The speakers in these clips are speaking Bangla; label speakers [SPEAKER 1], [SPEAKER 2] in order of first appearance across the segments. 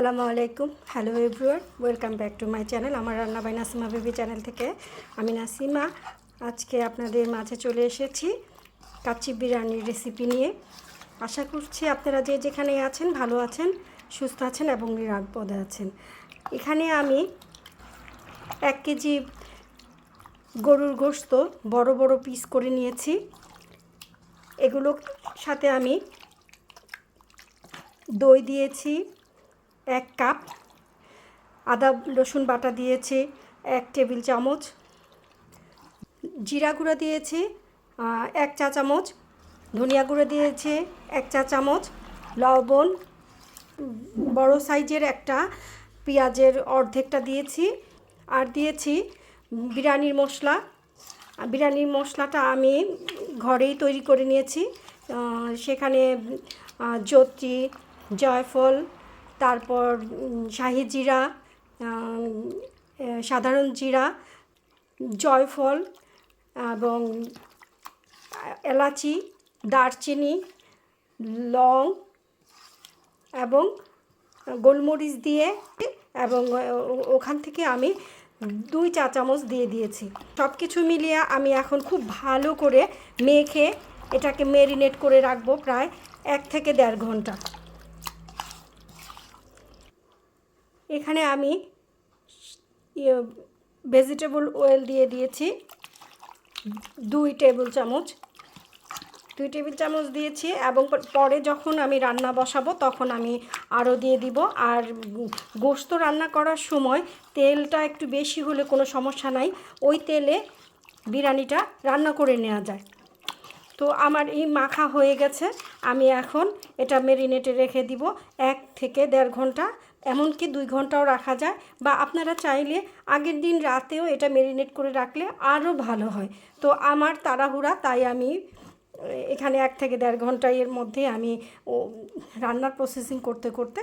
[SPEAKER 1] আসসালামু আলাইকুম। Hello everyone welcome back to my channel আমার রান্না বাই নাসিমা বেবি চ্যানেল থেকে। আমি নাসিমা, আজকে আপনাদের মাঝে চলে এসেছি কাচ্চি বিরিয়ানির রেসিপি নিয়ে। আশা করছি আপনারা যে যেখানে আছেন, ভালো আছেন, সুস্থ আছেন এবং নিরাপদে আছেন। এখানে আমি এক কেজি গরুর গোস্ত বড় বড় পিস করে নিয়েছি। এগুলোর সাথে আমি দই দিয়েছি এক কাপ আদা, রসুন বাটা দিয়েছি, এক টেবিল চামচ। জিরা গুঁড়া দিয়েছি এক চা চামচ। ধনিয়া গুঁড়ো দিয়েছি, এক চা চামচ। লবণ, বড় সাইজের একটা পেঁয়াজের অর্ধেকটা দিয়েছি। আর দিয়েছি বিরিয়ানির মশলা। বিরিয়ানির মশলাটা আমি ঘরেই তৈরি করে নিয়েছি। সেখানে জত্রি জয়ফল তারপর শাহি জিরা সাধারণ জিরা, জয়ফল এবং এলাচি, দারচিনি, লং এবং গোলমরিচ দিয়ে এবং ওখান থেকে আমি দুই চা চামচ দিয়ে দিয়েছি। সব কিছু মিলিয়ে আমি এখন খুব ভালো করে মেখে এটাকে মেরিনেট করে রাখব প্রায় এক থেকে দেড় ঘণ্টা। এখানে আমি ভেজিটেবল অয়েল দিয়ে দিয়েছি। দুই টেবিল চামচ। দুই টেবিল চামচ দিয়েছি এবং পরে যখন আমি রান্না বসাবো তখন আমি আরও দিয়ে দিব। আর গোস্ত রান্না করার সময় তেলটা একটু বেশি হলে কোনো সমস্যা নাই। ওই তেলে বিরিয়ানিটা রান্না করে নেওয়া যায়। তো আমার এই মাখা হয়ে গেছে। আমি এখন এটা মেরিনেটে রেখে দিব। এক থেকে দেড় ঘণ্টা এমনকি দুই ঘন্টাও রাখা যায় বা আপনারা চাইলে আগের দিন রাতেও এটা মেরিনেট করে রাখলে আরও ভালো হয়। তো আমার তাড়াহুড়া, তাই আমি এখানে এক থেকে দেড় ঘণ্টা এর মধ্যে আমি রান্নার প্রসেসিং করতে করতে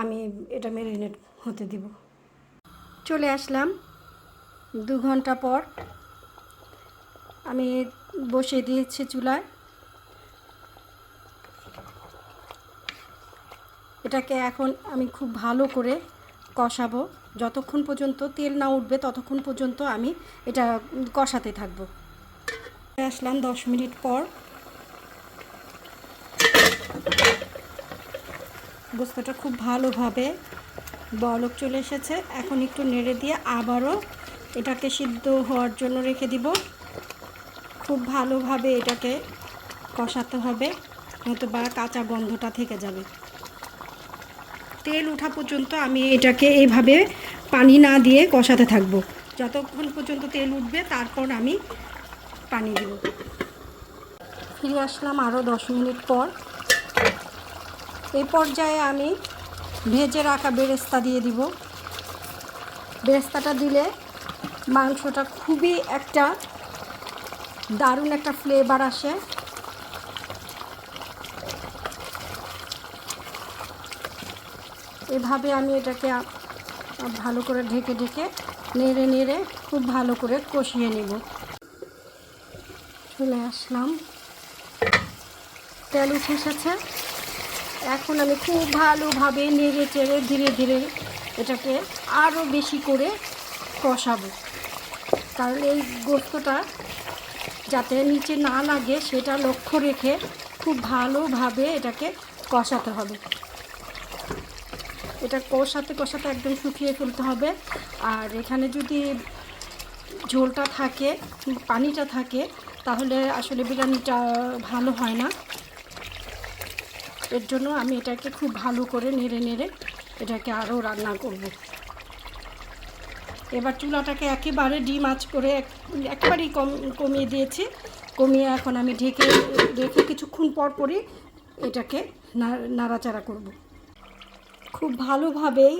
[SPEAKER 1] আমি এটা মেরিনেট হতে দিব। চলে আসলাম দু ঘণ্টা পর। আমি বসিয়ে দিয়েছি চুলায়। এটাকে এখন আমি খুব ভালো করে কষাবো। যতক্ষণ পর্যন্ত তেল না উঠবে, ততক্ষণ পর্যন্ত আমি এটা কষাতে থাকব। আসলাম দশ মিনিট পর। গোস্তটা খুব ভালোভাবে বলক চলে এসেছে। এখন একটু নেড়ে দিয়ে আবারও এটাকে সিদ্ধ হওয়ার জন্য রেখে দিব। খুব ভালোভাবে এটাকে কষাতে হবে নতুবা কাঁচা গন্ধটা থেকে যাবে। তেল ওঠা পর্যন্ত আমি এটাকে এইভাবে পানি না দিয়ে কষাতে থাকব। যতক্ষণ পর্যন্ত তেল উঠবে, তারপর আমি পানি দেব। ফিরে আসলাম আরও দশ মিনিট পর। এই পর্যায়ে আমি ভেজে রাখা বেরেস্তা দিয়ে দিব। বেরেস্তাটা দিলে মাংসটা খুবই একটা দারুণ একটা ফ্লেভার আসে। এভাবে আমি এটাকে ভালো করে ঢেকে ঢেকে নেড়ে নেড়ে খুব ভালো করে কষিয়ে নেব। চলে আসলাম। তেল উঠে এসেছে। এখন আমি খুব ভালোভাবে নেড়ে চেড়ে ধীরে ধীরে এটাকে আরও বেশি করে কষাবো। কারণ এই গোস্তটা যাতে নিচে না লাগে, সেটা লক্ষ্য রেখে খুব ভালোভাবে এটাকে কষাতে হবে। এটা কষাতে কষাতে একদম শুকিয়ে ফেলতে হবে। আর এখানে যদি ঝোলটা থাকে, পানিটা থাকে, তাহলে আসলে বিরিয়ানিটা ভালো হয় না। এর জন্য আমি এটাকে খুব ভালো করে নেড়ে নেড়ে এটাকে আরও রান্না করব। এবার চুলাটাকে একেবারে ডিম আঁচ করে এক- একেবারেই কম, কমিয়ে দিয়েছি। কমিয়ে এখন আমি ঢেকে রেখে কিছুক্ষণ পর পরই এটাকে নাড়াচাড়া করব। খুব ভালোভাবেই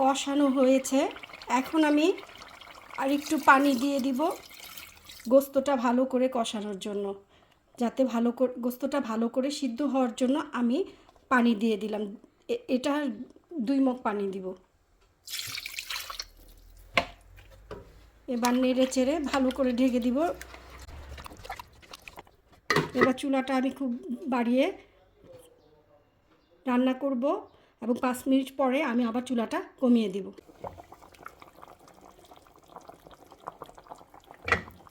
[SPEAKER 1] কষানো হয়েছে। এখন আমি আর একটু পানি দিয়ে দিব গোস্তটা ভালো করে কষানোর জন্য। যাতে ভালো করে, গোস্তটা ভালো করে সিদ্ধ হওয়ার জন্য আমি পানি দিয়ে দিলাম। এটা দুই মগ পানি দিব। এবার নেড়ে চেড়ে ভালো করে ঢেকে দিব। এবার চুলাটা আমি খুব বাড়িয়ে রান্না করব এবং পাঁচ মিনিট পরে আমি আবার চুলাটা কমিয়ে দিব।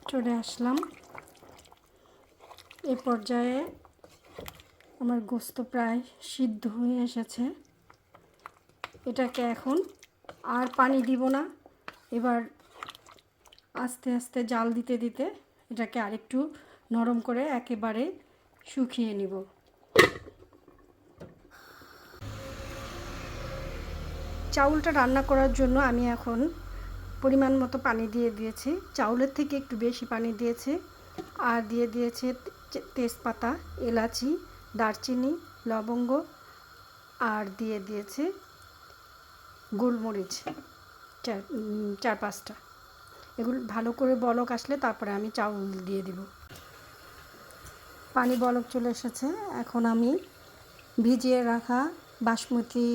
[SPEAKER 1] চলে আসলাম। এ পর্যায়ে আমার গোস্ত প্রায় সিদ্ধ হয়ে এসেছে। এটাকে এখন আর পানি দিব না। এবার আস্তে আস্তে জাল দিতে দিতে এটাকে আরেকটু নরম করে একেবারে শুকিয়ে নিব। চাউলটা রান্না করার জন্য আমি এখন পরিমাণ মতো পানি দিয়ে দিয়েছি। চাউলের থেকে একটু বেশি পানি দিয়েছি। আর দিয়ে দিয়েছে তেজপাতা, এলাচি, দারচিনি, লবঙ্গ আর দিয়ে দিয়েছে গোলমরিচ, চার চার পাঁচটা। এগুলো ভালো করে বলক আসলে তারপরে আমি চাউল দিয়ে দিব। পানি বলক চলে এসেছে। এখন আমি ভিজিয়ে রাখা বাসমতি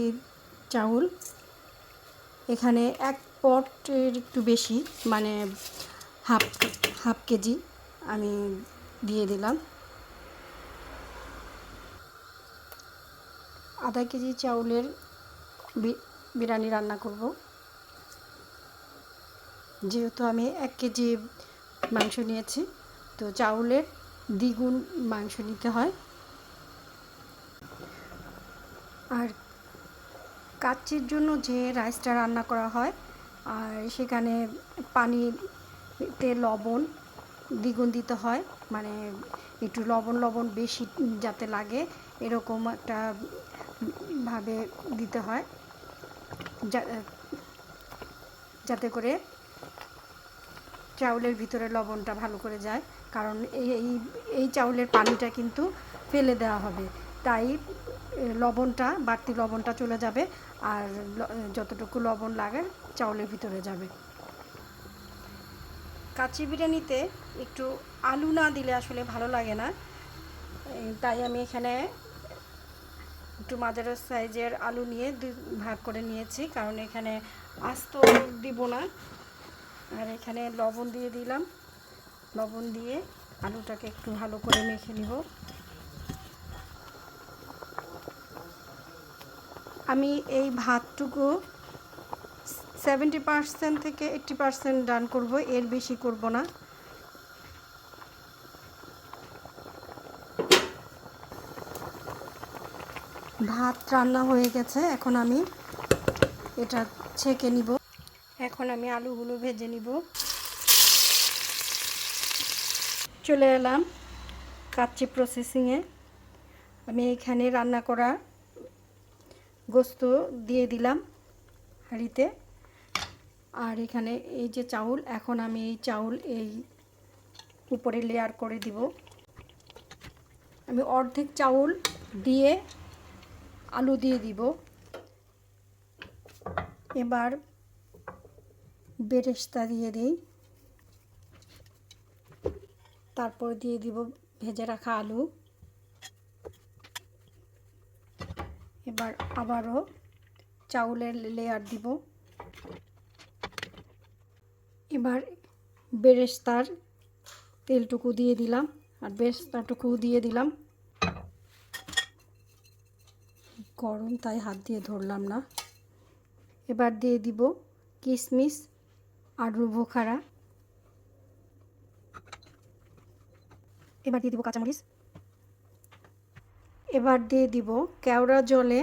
[SPEAKER 1] চাউল এখানে এক পটের একটু বেশি মানে হাফ হাফ কেজি আমি দিয়ে দিলাম। আধা কেজি চাউলের বিরিয়ানি রান্না করব। যেহেতু আমি এক কেজি মাংস নিয়েছি, তো চাউলের দ্বিগুণ মাংস নিতে হয়। আর কাচ্চির জন্য যে রাইসটা রান্না করা হয়, আর সেখানে পানিতে লবণ দ্বিগুণ দিতে হয় মানে একটু লবণ লবণ বেশি যাতে লাগে, এরকম একটা ভাবে দিতে হয়। যাতে করে চাউলের ভিতরে লবণটা ভালো করে যায়, কারণ এই, এই- চাউলের পানিটা কিন্তু ফেলে দেওয়া হবে। তাই লবণটা, বাড়তি লবণটা চলে যাবে আর যতটুকু লবণ লাগে চাউলের ভিতরে যাবে। কাচি বিরিয়ানিতে একটু আলু না দিলে আসলে ভালো লাগে না। তাই আমি এখানে একটু মাঝারি সাইজের আলু নিয়ে ভাগ করে নিয়েছি, কারণ এখানে আস্ত দিব না। আর এখানে লবণ দিয়ে দিলাম। লবণ দিয়ে আলুটাকে একটু ভালো করে মেখে নিব। আমি এই ভাতটুকু সেভেন্টি পার্সেন্ট থেকে এইট্টি পার্সেন্ট ডান করব, এর বেশি করব না। ভাত রান্না হয়ে গেছে, এখন আমি এটা ছেঁকে নিব। এখন আমি আলুগুলো ভেজে নিব। চলে এলাম কাচ্চি প্রসেসিংয়ে আমি এখানে রান্না করা গোস্ত দিয়ে দিলাম হাঁড়িতে। আর এখানে এই যে চাউল, এখন আমি এই চাউল এই উপরে লেয়ার করে দিব। আমি অর্ধেক চাউল দিয়ে আলু দিয়ে দিব। এবার বেরেস্তা দিয়ে দিই। তারপর দিয়ে দিব ভেজে রাখা আলু। এবার আবারও চাউলের লেয়ার দিব। এবার বেরেস্তার তেলটুকু দিয়ে দিলাম, আর বেরেস্তাটুকু দিয়ে দিলাম। গরম তাই হাত দিয়ে ধরলাম না। এবার দিয়ে দিব কিশমিশ আলু বোখারা এবার দিয়ে দিব কাঁচামরিচ। এবার দিয়ে দিব কেওড়া জলে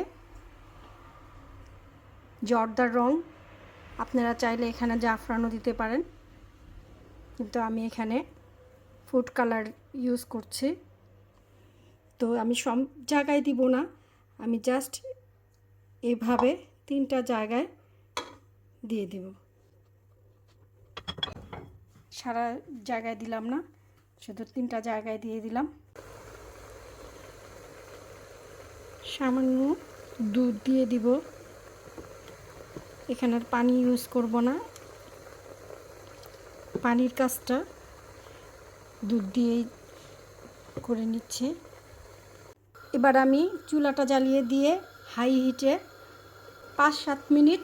[SPEAKER 1] জর্দার রং। আপনারা চাইলে এখানে জাফরানও দিতে পারেন। কিন্তু আমি এখানে ফুড কালার ইউজ করছি। তো আমি সব জায়গায় দিব না। আমি জাস্ট এভাবে তিনটা জায়গায় দিয়ে দেব। সারা জায়গায় দিলাম না, শুধু তিনটা জায়গায় দিয়ে দিলাম। সামান্য দুধ দিয়ে দিব। এখানে আর পানি ইউজ করব না। পানির কাজটা দুধ দিয়েই করে নিচ্ছে। এবার আমি চুলাটা জ্বালিয়ে দিয়ে হাই হিটে পাঁচ সাত মিনিট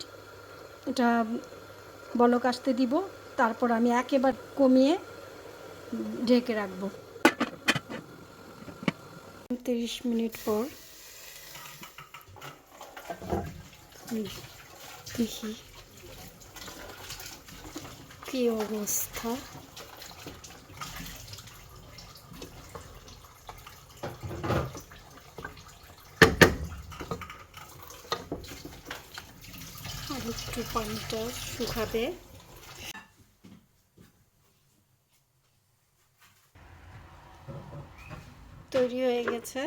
[SPEAKER 1] এটা বলক আসতে দিব। তারপর আমি একেবারে কমিয়ে ঢেকে রাখব। তিরিশ মিনিট পর
[SPEAKER 2] দেখি কি অবস্থা? একটু পানিটা শুকাবে। তৈরি হয়ে গেছে।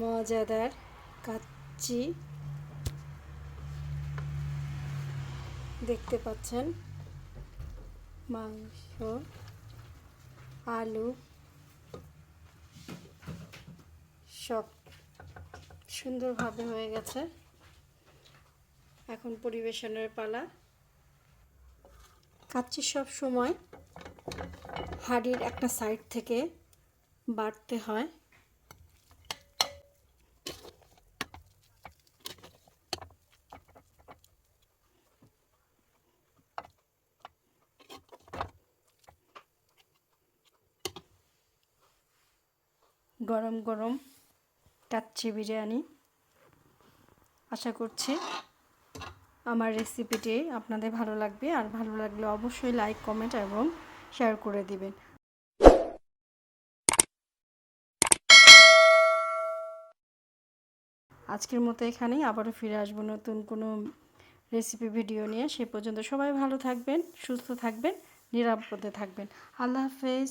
[SPEAKER 2] মজাদার কাচ্চি। দেখতে পাচ্ছেন। মাংস, আলু, সব সুন্দরভাবে হয়ে গেছে। এখন পরিবেশনের পালা। কাচ্চি সব সময় হাড়ির একটা সাইড থেকে বাড়তে হয়। গরম গরম কাচ্চি বিরিয়ানি। আশা করছি আমার রেসিপিটি আপনাদের ভালো লাগবে। আর ভালো লাগলে অবশ্যই লাইক কমেন্ট এবং শেয়ার করে দিবেন। আজকের মতো এখানেই আবারও ফিরে আসব নতুন কোনো রেসিপি ভিডিও নিয়ে। সে পর্যন্ত সবাই ভালো থাকবেন, সুস্থ থাকবেন, নিরাপদে থাকবেন। আল্লাহ হাফেজ।